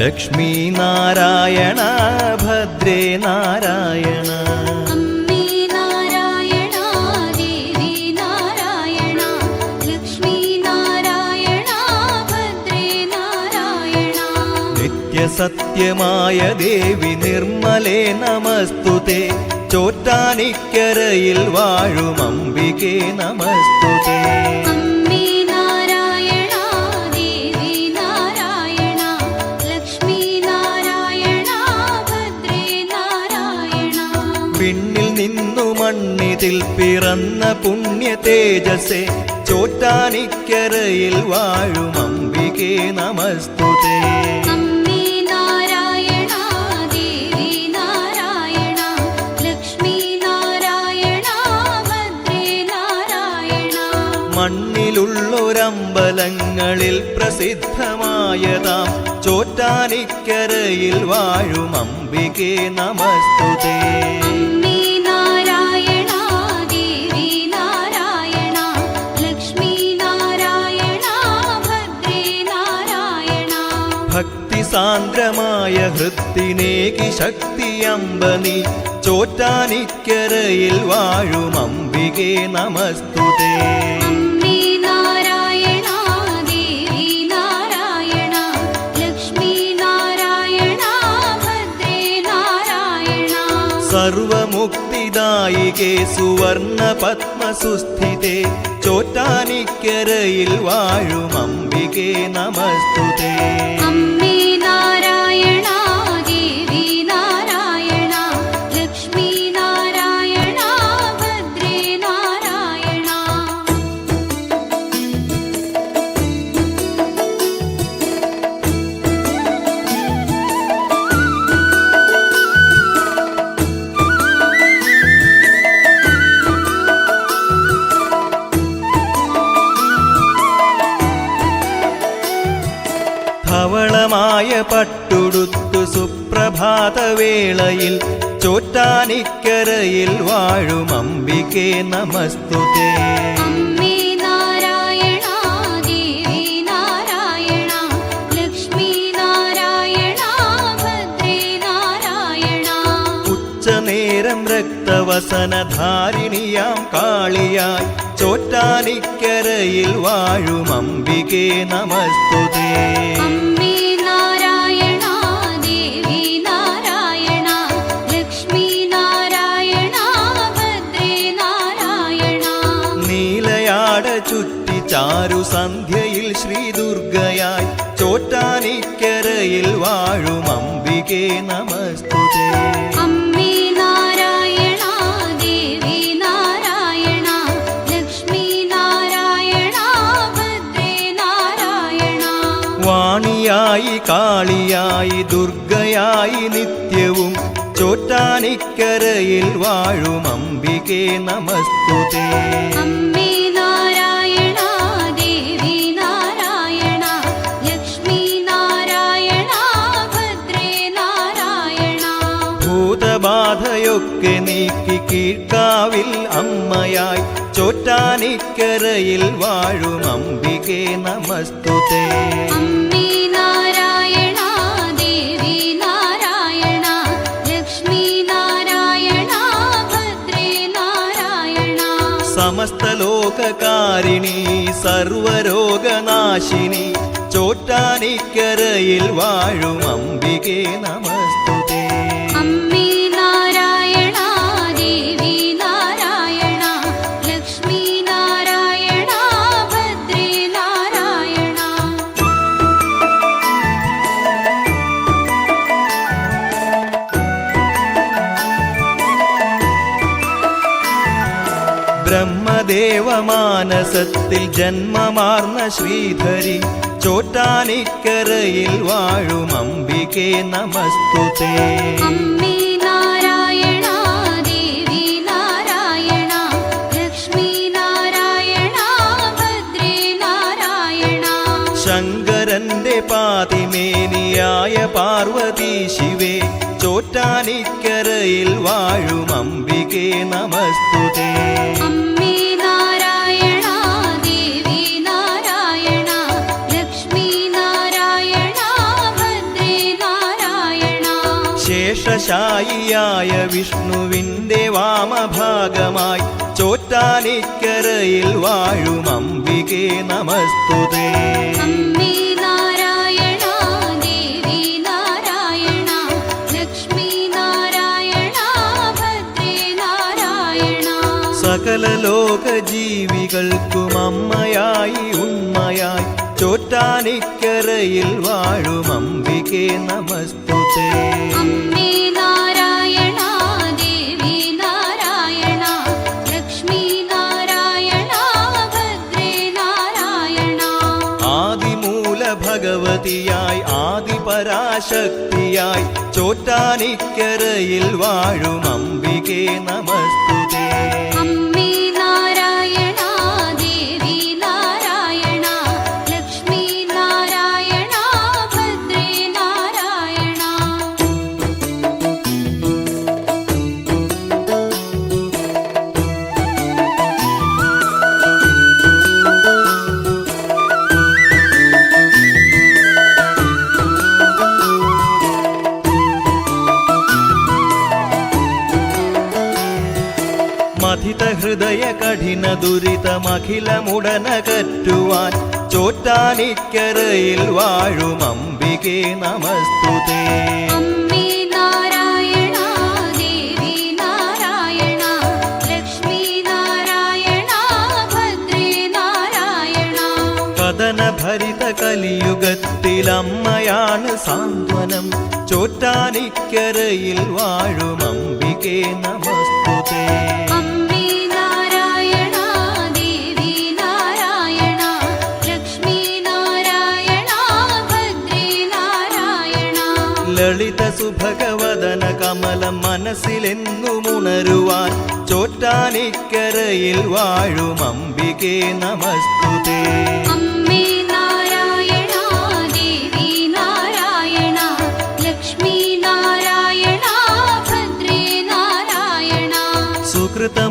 ലക്ഷ്മി നാരായണ ഭദ്രേ നാരായണ. സത്യമായ ദേവി നിർമ്മലേ നമസ്തുതേ. ചോറ്റാനിക്കരയിൽ വാഴും അംബികേ നമസ്തുതേ. മണ്ണിതിൽ പിറന്ന പുണ്യ തേജസേ ചോറ്റാനിക്കരയിൽ വാഴും അംബികേ നമസ്തുതേ. മണ്ണിലുള്ളൊരമ്പലങ്ങളിൽ പ്രസിദ്ധമായതാം ചോറ്റാനിക്കരയിൽ വാഴും അംബികേ നമസ്തുതേ. സാന്ദ്രമായ ഹൃത്തിനേകി ശക്തി അമ്പനി ചോറ്റാനിക്കരയിൽ വാഴും അംബികേ നമസ്തുതേ. സർവമുക്തിദായികേ സുവർണ പത്മസുസ്ഥിതേ ചോറ്റാനിക്കരയിൽ വാഴും അംബികേ നമസ്തുതേ. ധവളമായ പട്ടുടുത്തു സുപ്രഭാതവേളയിൽ ചോറ്റാനിക്കരയിൽ വാഴും അംബികേ നമസ്തുതേ. ഉച്ചനേരം രക്തവസനധാരിണിയാം കാളിയായി ചോറ്റാനിക്കരയിൽ വാഴും അംബികേ നമസ്തുതേ. ചുറ്റി ചാരു സന്ധ്യയിൽ ശ്രീ ദുർഗയായി ചോറ്റാനിക്കരയിൽ വാഴും അംബികേ നമസ്തുതേ. അമ്മേ നാരായണ ദേവി നാരായണ ലക്ഷ്മി നാരായണ ഭദ്രേ നാരായണ. വാണിയായി കാളിയായി ദുർഗയായി നിത്യവും ചോറ്റാനിക്കരയിൽ വാഴും അംബികേ നമസ്തുതേ. അമ്മേ ഭൂതബാധയൊക്കെ നീക്കി കീഴ്ക്കാവിൽ അമ്മയായി ചോറ്റാനിക്കരയിൽ വാഴും അംബികേ നമസ്തുതേ. സമസ്തലോകകാരിണി സർവരോഗനാശിനി ചോറ്റാനിക്കരയിൽ വാഴും അംബികേ നമസ്തുതേ. ബ്രഹ്മദേവമാനസത്തിൽ ജന്മമാർന്ന ശ്രീധരി ചോട്ടാനിക്കരയിൽ വാഴും അംബികേ നമസ്തുതേ. ശങ്കരന്റെ പാതിമേനിയായ പാർവതി ശിവേ ചോറ്റാനിക്കരയിൽ വാഴും അംബികേ നമസ്തുതേ. ശേഷായിയായ വിഷ്ണുവിന്റെ വാമഭാഗമായി ചോറ്റാനിക്കരയിൽ വാഴും അംബികേ നമസ്തുതേ. സകല ലോക ജീവികൾക്കും അമ്മയായി ഉമ്മയായി ചോറ്റാനിക്കരയിൽ വാഴും അംബികേ നമസ്തുതേ. ആദിപരാശക്തിയായി ചോറ്റാനിക്കരയിൽ വാഴും അംബികേ നമസ്തുതേ കഠിന ദുരിതമഖിലമുടനകറ്റുവാൻ ചോറ്റാനിക്കരയിൽ വാഴും അംബികേ നമസ്തുതേ. കലിയുഗത്തിലമ്മയാണ് ഭരിത കലിയുഗത്തിൽ അമ്മയാണ് സാന്ത്വനം. ചോറ്റാനിക്കരയിൽ വാഴും അംബികേ നമസ്തുതേ. ലളിത സുഭഗവദന കമലം മനസ്സിലെന്നുമുണരുവാൻ ചോറ്റാനിക്കരയിൽ വാഴും അംബികേ നമസ്തുതേ.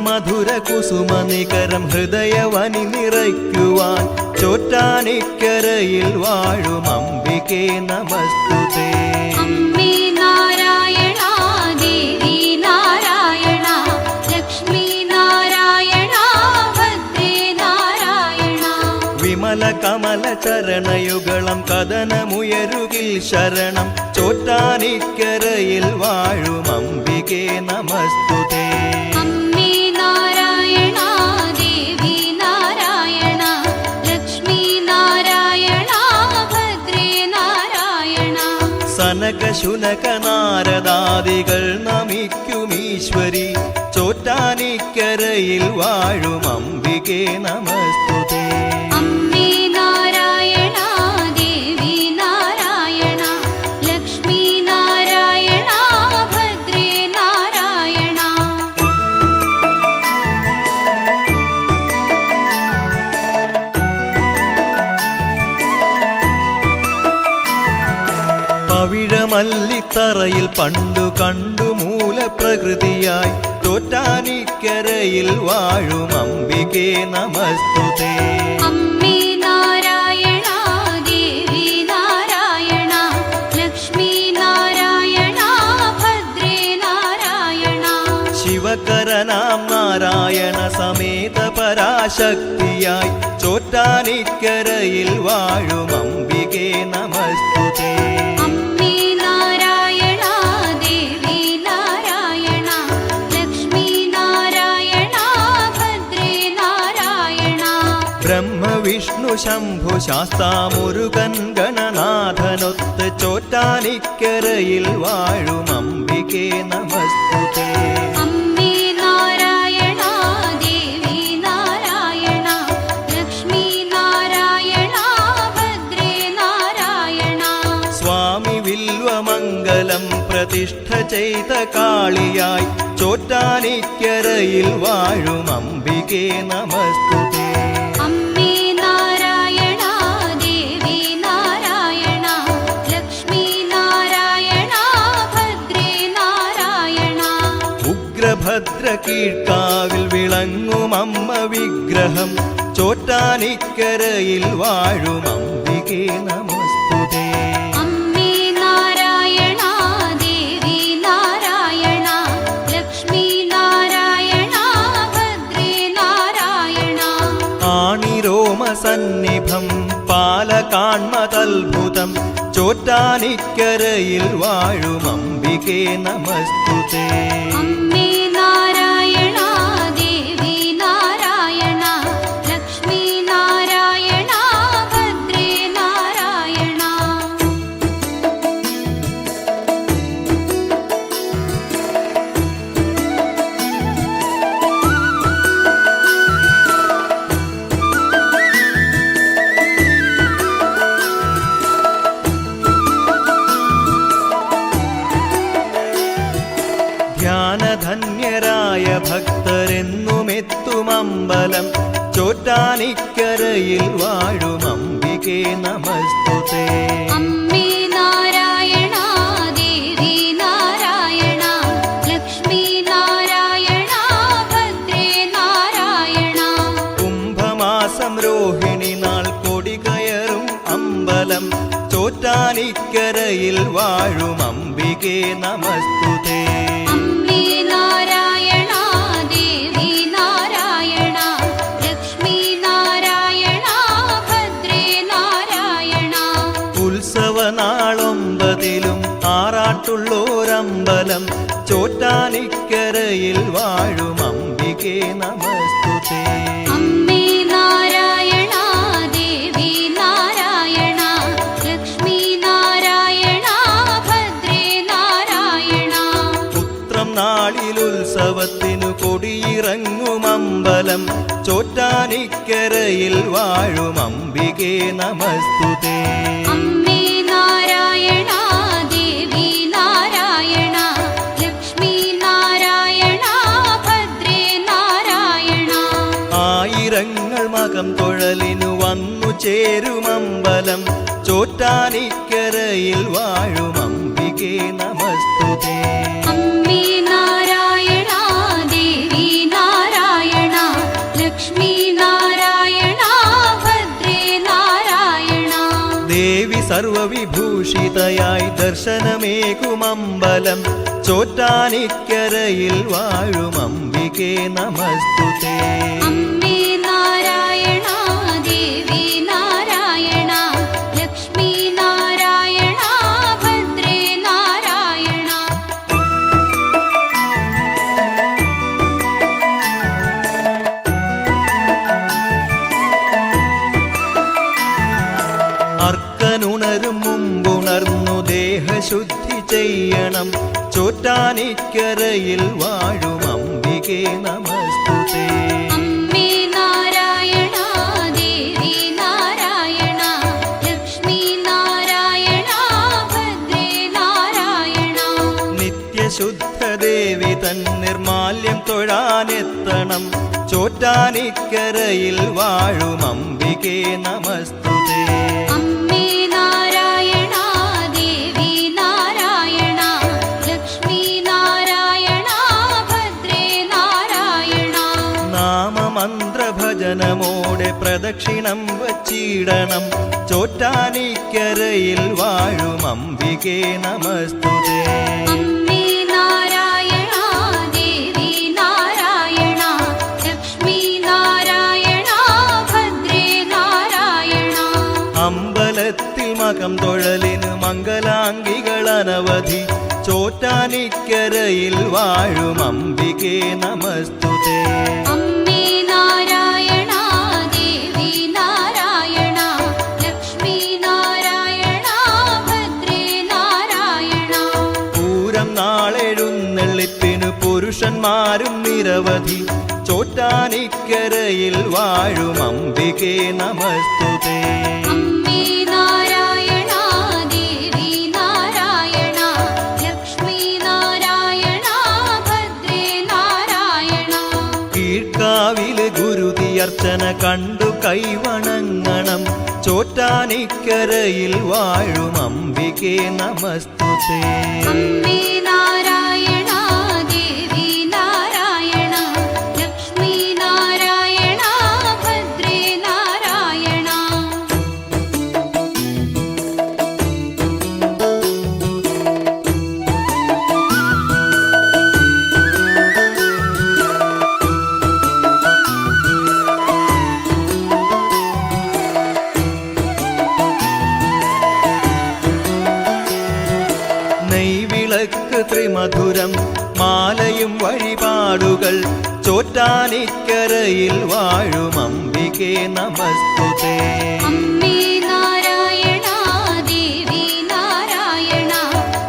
മധുര കുസുമ നികരം ഹൃദയവനി നിറയ്ക്കുവാൻ ചോറ്റാനിക്കരയിൽ വാഴും അംബികേ നമസ്തുതേ. വിമല കമല ചരണയുഗളം കഥനമുയരുകിൽ ശരണം. ചോറ്റാനിക്കരയിൽ വാഴും അംബികേ നമസ്തുതേ. ശുനക നാരദാദികൾ നമിക്കുമീശ്വരി ചോറ്റാനിക്കരയിൽ വാഴും അംബികേ നമസ്തുതേ. പവിഴമല്ലിത്തറയിൽ പണ്ടു കണ്ടു മൂലപ്രകൃതിയായി തോറ്റാനിക്കരയിൽ വാഴും അംബികേ നമസ്തുതേ. അമ്മേ നാരായണ ദേവി നാരായണ ലക്ഷ്മി നാരായണ ഭദ്രേ നാരായണ. ശിവകരനാം നാരായണ സമേത പരാശക്തിയായി ചോറ്റാനിക്കരയിൽ വാഴും അംബികേ നമസ്തുതേ. ശംഭു ശാസ്താമുരുകൻ ഗണനാഥനൊത്ത് ചോറ്റാനിക്കരയിൽ വാഴും അംബികേ നമസ്തുതേ. പ്രതിഷ്ഠ ചെയ്ത കാളിയായി ചോറ്റാനിക്കരയിൽ വാഴും അംബികേ നമസ്തുതേ. കീഴ്ക്കാവിൽ വിളങ്ങും അമ്മ വിഗ്രഹം ചോറ്റാനിക്കരയിൽ വാഴും അംബികേ നമസ്തുതേ സന്നിഭം പാലകാൺമതത്ഭുതം ചോറ്റാനിക്കരയിൽ വാഴും അംബികേ നമസ്തുതേ ചോറ്റാനിക്കരയിൽ വാഴും അംബികേ നമസ്തുതേ. ഉത്സവനാളൊമ്പതിലും ആറാട്ടുള്ളോരമ്പലം ചോറ്റാനിക്കരയിൽ വാഴും അംബികേ നമസ്തുതേ അമ്പലം ചോറ്റാനിക്കരയിൽ വാഴും അംബികേ നമസ്തുതേ. അമ്മേ നാരായണ ദേവി നാരായണ ലക്ഷ്മി നാരായണ ഭദ്രേ നാരായണ. ആയിരങ്ങൾ മകം തൊഴലിനു വന്നു ചേരും ചേരുമമ്പലം ചോറ്റാനിക്കരയിൽ വാഴും അംബികേ നമസ്തുതേ. ദേവി സർവവിഭൂഷിതയായി ദർശനമേകുമമ്പലം ചോറ്റാനിക്കരയിൽ വാഴും അംബികേ നമസ്തുതേ. ചെയ്യണം ചോറ്റാനിക്കരയിൽ വാഴും അംബികേ നമസ്തുതേ. ശുദ്ധദേവി തൻ നിർമാല്യം തൊഴാനെത്തണം. ചോറ്റാനിക്കരയിൽ വാഴും അംബികേ നമസ്തുതേ. പ്രദക്ഷിണം വച്ചിടണം. ചോറ്റാനിക്കരയിൽ വാഴും അംബികേ നമസ്തുതേ. അമ്പലത്തിൽ മകം തൊഴലിന് മംഗലാംഗികൾ അനവധി. ചോറ്റാനിക്കരയിൽ വാഴും അംബികേ നമസ്തുതേ. നിരവധി ചോറ്റാനിക്കരയിൽ വാഴും അംബികേ നമസ്തുതേ. ഗുരുതിയർച്ചന കണ്ടു കൈവണങ്ങണം. ചോറ്റാനിക്കരയിൽ വാഴും അംബികേ നമസ്തുതേ. ചോറ്റാനിക്കരയിൽ വാഴും അംബികെ നമസ്തുതേ. അമ്മേ നാരായണ ദേവി നാരായണ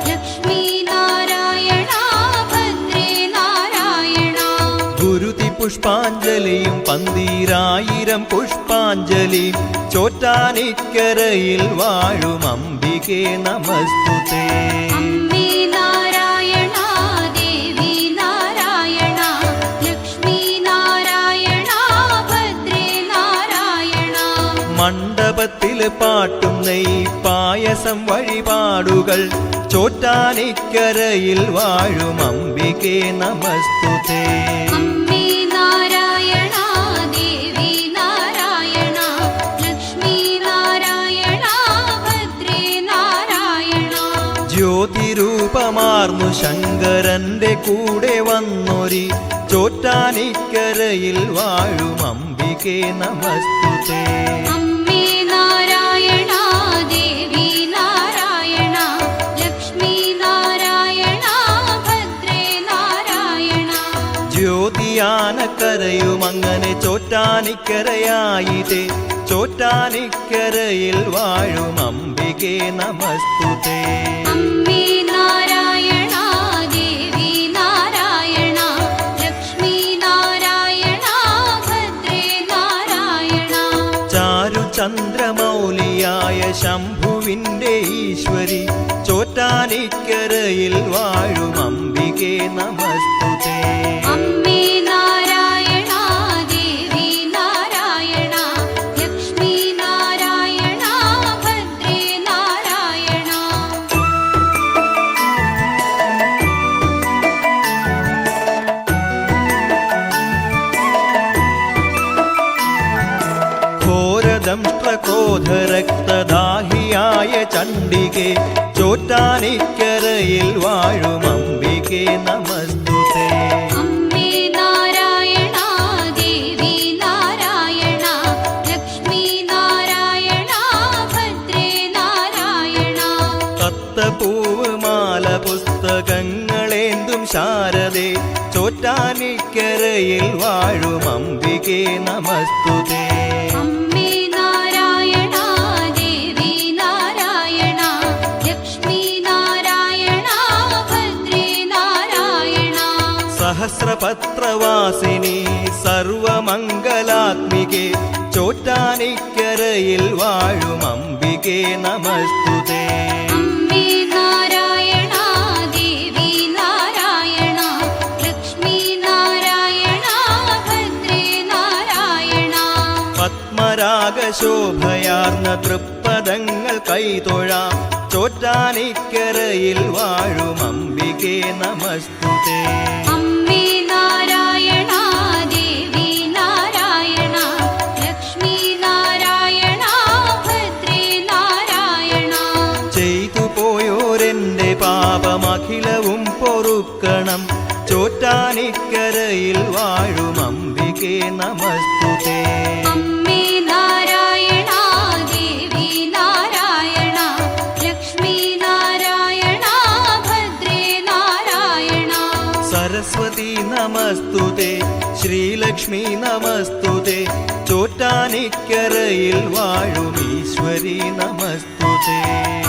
ലക്ഷ്മി നാരായണ ഭദ്രേ നാരായണ. ഗുരുതി പുഷ്പാഞ്ജലിയും പന്തീരായിരം പുഷ്പാഞ്ജലി ചോറ്റാനിക്കരയിൽ വാഴും അംബികെ നമസ്തുതേ. പാട്ടും നെയ് പായസം വഴിപാടുകൾ. ചോറ്റാനിക്കരയിൽ വാഴും അമ്പികെ നമസ്തുതേ. ജ്യോതിരൂപമാർന്നു ശങ്കരന്റെ കൂടെ വന്നൊരി. ചോറ്റാനിക്കരയിൽ വാഴും അംബികേ നമസ്തുതേ. ജ്യോതിയാനക്കരയും അങ്ങനെ ചോറ്റാനിക്കരയായിതേ ചോറ്റാനിക്കരയിൽ വാഴും അംബികെ നമസ്തുതേ. ചന്ദ്രമൗലിയായ ശംഭുവിന്റെ ഈശ്വരി ചോറ്റാനിക്കരയിൽ വാഴും അംബികെ നമസ്തുതേ. അമ്മേ ചോറ്റാനിക്കരയിൽ വാഴും അംബികെ നമസ്തുതേ. അമ്മേ നാരായണ ദേവി നാരായണ ലക്ഷ്മി നാരായണ ഭദ്രേ നാരായണ. കത്തപ്പൂവ് മാല പുസ്തകങ്ങളേന്തും ശാരദേ ചോറ്റാനിക്കരയിൽ വാഴും അംബികെ നമസ്തുതേ. സഹസ്രപത്രവാസിനി സർവമംഗലാത്മികെ ചോറ്റാനിക്കരയിൽ വാഴും അംബികെ നമസ്തുതേ. ശോഭയാർന്ന തൃപ്പദങ്ങൾ കൈതൊഴാം ചോറ്റാനിക്കരയിൽ വാഴും അംബികെ നമസ്തുതേ. ചോറ്റാനിക്കരയിൽ വാഴും അംബികെ നമസ്തുതേ. സരസ്വതി നമസ്തുതേ. ശ്രീലക്ഷ്മി നമസ്തുതേ. ചോറ്റാനിക്കരയിൽ വാഴും ഈശ്വരി നമസ്തുതേ.